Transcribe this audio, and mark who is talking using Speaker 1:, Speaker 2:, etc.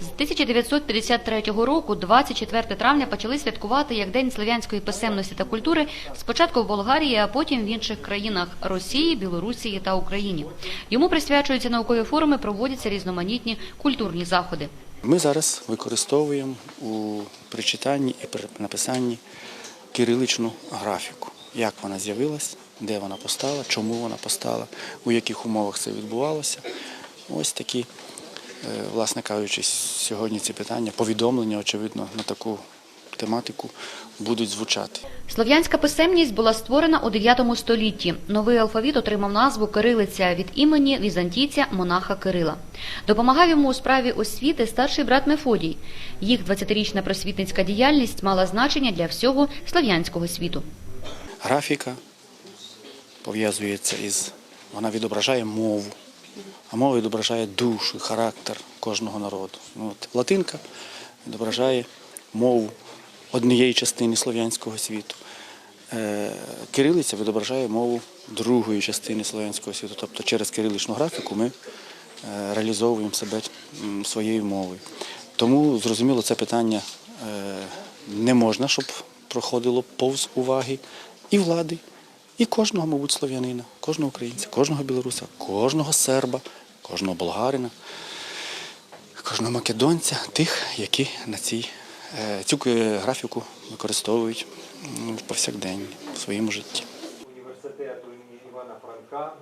Speaker 1: З 1953 року, 24 травня, почали святкувати як День слов'янської писемності та культури спочатку в Болгарії, а потім в інших країнах Росії, Білорусі та Україні. Йому присвячуються наукові форуми, проводяться різноманітні культурні заходи.
Speaker 2: Ми зараз використовуємо у причитанні і написанні кириличну графіку. Як вона з'явилась, де вона постала, чому вона постала, у яких умовах це відбувалося. Ось такі, власне кажучи, сьогодні ці питання, повідомлення, очевидно, на таку тематику будуть звучати.
Speaker 1: Слов'янська писемність була створена у 9 столітті. Новий алфавіт отримав назву кирилиця від імені візантійця монаха Кирила. Допомагав йому у справі освіти старший брат Мефодій. Їх 20-річна просвітницька діяльність мала значення для всього слов'янського світу.
Speaker 2: Графіка пов'язується із, вона відображає мову, а мова відображає душу, характер кожного народу. Ну, От, латинка відображає мову однієї частини слов'янського світу. Е, Кирилиця відображає мову другої частини слов'янського світу. Тобто через кириличну графіку ми е, реалізовуємо себе своєю мовою. Тому, зрозуміло, це питання е, не можна, щоб проходило повз уваги і влади, і кожного, мабуть, слов'янина, кожного українця, кожного білоруса, кожного серба, кожного болгарина, кожного македонця, тих, які на цій, е, цю графіку використовують повсякдень в своєму житті.
Speaker 3: університету імені Івана Франка